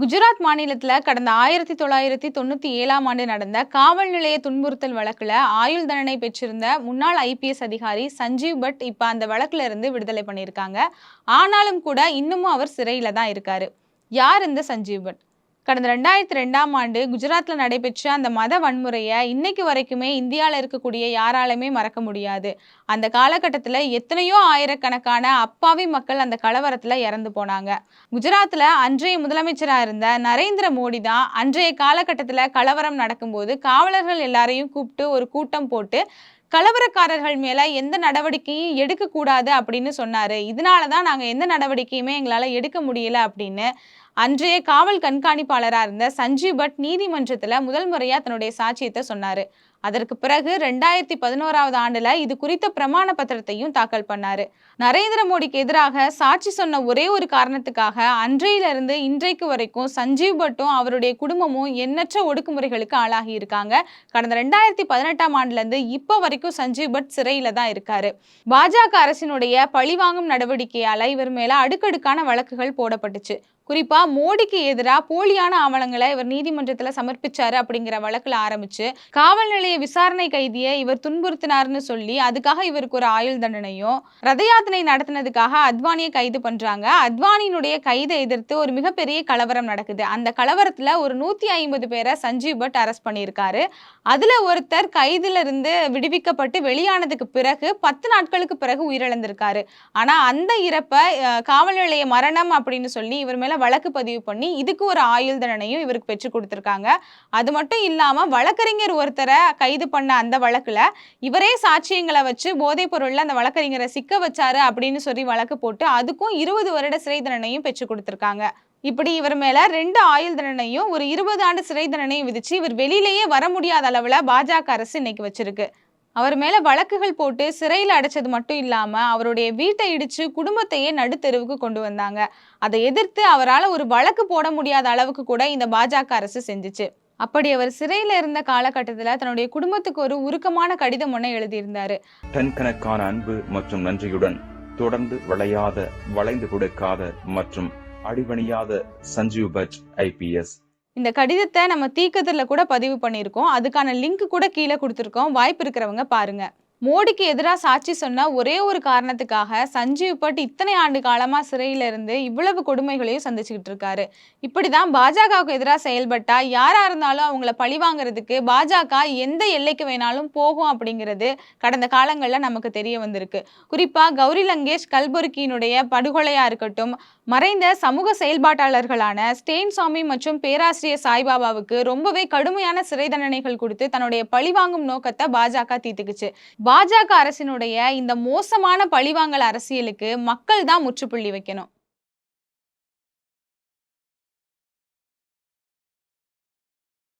குஜராத் மாநிலத்தில் கடந்த ஆயிரத்தி தொள்ளாயிரத்தி தொண்ணூற்றி ஏழாம் ஆண்டு நடந்த காவல் நிலைய துன்புறுத்தல் வழக்கில் ஆயுள் தண்டனை பெற்றிருந்த முன்னாள் ஐபிஎஸ் அதிகாரி சஞ்சீவ் பட் இப்போ அந்த வழக்கில் இருந்து விடுதலை பண்ணியிருக்காங்க. ஆனாலும் கூட இன்னமும் அவர் சிறையில் தான் இருக்காரு. யார் இந்த சஞ்சீவ் பட்? கடந்த ரெண்டாயிரத்தி ரெண்டாம் ஆண்டு குஜராத்தில் நடைபெற்ற அந்த மத வன்முறையை இன்னைக்கு வரைக்குமே இந்தியாவில் இருக்கக்கூடிய யாராலுமே மறக்க முடியாது. அந்த காலகட்டத்தில் எத்தனையோ ஆயிரக்கணக்கான அப்பாவி மக்கள் அந்த கலவரத்தில் இறந்து போனாங்க. குஜராத்தில் அன்றைய முதலமைச்சராக இருந்த நரேந்திர மோடி தான் அன்றைய காலகட்டத்தில் கலவரம் நடக்கும்போது காவலர்கள் எல்லாரையும் கூப்பிட்டு ஒரு கூட்டம் போட்டு கலவரக்காரர்கள் மேல எந்த நடவடிக்கையும் எடுக்கக்கூடாது அப்படின்னு சொன்னாரு. இதனால தான் நாங்கள் எந்த நடவடிக்கையுமே எங்களால் எடுக்க முடியல அப்படின்னு அன்றைய காவல் கண்காணிப்பாளராக இருந்த சஞ்சீவ் பட் நீதிமன்றத்தில் முதல் முறையாக தன்னுடைய சாட்சியத்தை சொன்னார். அதற்கு பிறகு ரெண்டாயிரத்தி பதினோராவது ஆண்டுல இது குறித்த பிரமாண பத்திரத்தையும் தாக்கல் பண்ணாரு. நரேந்திர மோடிக்கு எதிராக சாட்சி சொன்ன ஒரே ஒரு காரணத்துக்காக அன்றையிலிருந்து இன்றைக்கு வரைக்கும் சஞ்சீவ் பட்டும் அவருடைய குடும்பமும் எண்ணற்ற ஒடுக்குமுறைகளுக்கு ஆளாகி இருக்காங்க. கடந்த ரெண்டாயிரத்தி பதினெட்டாம் ஆண்டுல இருந்து இப்போ வரைக்கும் சஞ்சீவ் பட் சிறையில தான் இருக்காரு. பாஜக அரசினுடைய பழிவாங்கும் நடவடிக்கையால இவர் மேல அடுக்கடுக்கான வழக்குகள் போடப்பட்டுச்சு. குறிப்பா மோடிக்கு எதிராக போலியான ஆவணங்களை இவர் நீதிமன்றத்தில் சமர்ப்பிச்சாரு அப்படிங்கிற வழக்கில் ஆரம்பிச்சு காவல் நிலைய விசாரணை கைதியை இவர் துன்புறுத்தினார்னு சொல்லி அதுக்காக இவருக்கு ஒரு ஆயுள் தண்டனையும் ரத யாத்திரை நடத்தினதுக்காக அத்வானியை கைது பண்றாங்க. அத்வானியினுடைய கைதை எதிர்த்து ஒரு மிகப்பெரிய கலவரம் நடக்குது. அந்த கலவரத்துல ஒரு நூத்தி ஐம்பது பேரை சஞ்சீவ் பட் அரெஸ்ட் பண்ணியிருக்காரு. அதுல ஒருத்தர் கைதுல இருந்து விடுவிக்கப்பட்டு வெளியானதுக்கு பிறகு பத்து நாட்களுக்கு பிறகு உயிரிழந்திருக்காரு. ஆனா அந்த இறப்பை காவல் நிலைய மரணம் அப்படின்னு சொல்லி இவர் மேல வழக்கு பதிவு பண்ணி இதுக்கு ஒரு ஆயுள் தண்டனையும் இவருக்கு பெற்று கொடுத்துருக்காங்க. அது மட்டும் இல்லாமல் வழக்கறிஞர் ஒருத்தரை கைது பண்ண அந்த வழக்கில் இவரே சாட்சியங்களை வச்சு போதைப் பொருளில் அந்த வழக்கறிஞரை சிக்க வச்சாரு அப்படின்னு சொல்லி வழக்கு போட்டு அதுக்கும் இருபது வருட சிறை தண்டனையும் பெற்று கொடுத்துருக்காங்க. இப்படி இவர் மேல ரெண்டு ஆயுள் தண்டனையும் ஒரு இருபது ஆண்டு சிறை தண்டனையும் விதிச்சு இவர் வெளியிலேயே வர முடியாத அளவுல பாஜக அரசு இன்னைக்கு வச்சிருக்கு. அவர் மேல வழக்குகள் போட்டு சிறையில் அடைச்சது மட்டும் இல்லாம அவருடைய வீட்டை இடிச்சு குடும்பத்தையே நடுத்தெருவுக்கு கொண்டு வந்தாங்க. அதை எதிர்த்து அவரால் ஒரு வழக்கு போட முடியாத அளவுக்கு கூட இந்த பாஜக அரசு செஞ்சிச்சு. அப்படி அவர் சிறையில இருந்த காலகட்டத்தில் தன்னுடைய குடும்பத்துக்கு ஒரு உருக்கமான கடிதம் ஒன்றை எழுதியிருந்தாரு. டன்கணக்கான அன்பு மற்றும் நன்றியுடன் தொடர்ந்து விளையாத வளைந்து கொடுக்காத மற்றும் அடிபணியாத சஞ்சீவ் பட் ஐபிஎஸ் இந்த கடிதத்தை நம்ம தீக்கத்தில் கூட பதிவு பண்ணியிருக்கோம். அதுக்கான லிங்க் கூட கீழே கொடுத்துருக்கோம். வாய்ப்பு இருக்கிறவங்க பாருங்க. மோடிக்கு எதிராக சாட்சி சொன்ன ஒரே ஒரு காரணத்துக்காக சஞ்சீவ் பட் இத்தனை ஆண்டு காலமாக சிறையில் இருந்து இவ்வளவு கொடுமைகளையும் சந்திச்சுக்கிட்டு இருக்காரு. இப்படிதான் பாஜகவுக்கு எதிராக செயல்பட்டா யாராக இருந்தாலும் அவங்கள பழிவாங்கிறதுக்கு பாஜக எந்த எல்லைக்கு வேணாலும் போகும் அப்படிங்கிறது கடந்த காலங்களில் நமக்கு தெரிய வந்திருக்கு. குறிப்பாக கௌரி லங்கேஷ் கல்புர்கியினுடைய படுகொலையாக இருக்கட்டும் மறைந்த சமூக செயல்பாட்டாளர்களான ஸ்டேன் சாமி மற்றும் பேராசிரியர் சாய்பாபாவுக்கு ரொம்பவே கடுமையான சிறை தண்டனைகள் கொடுத்து தன்னுடைய பழிவாங்கும் நோக்கத்தை பாஜக தீர்த்துக்குச்சு. பாஜக அரசினுடைய இந்த மோசமான பழிவாங்கல் அரசியலுக்கு மக்கள் தான் முற்றுப்புள்ளி வைக்கணும்.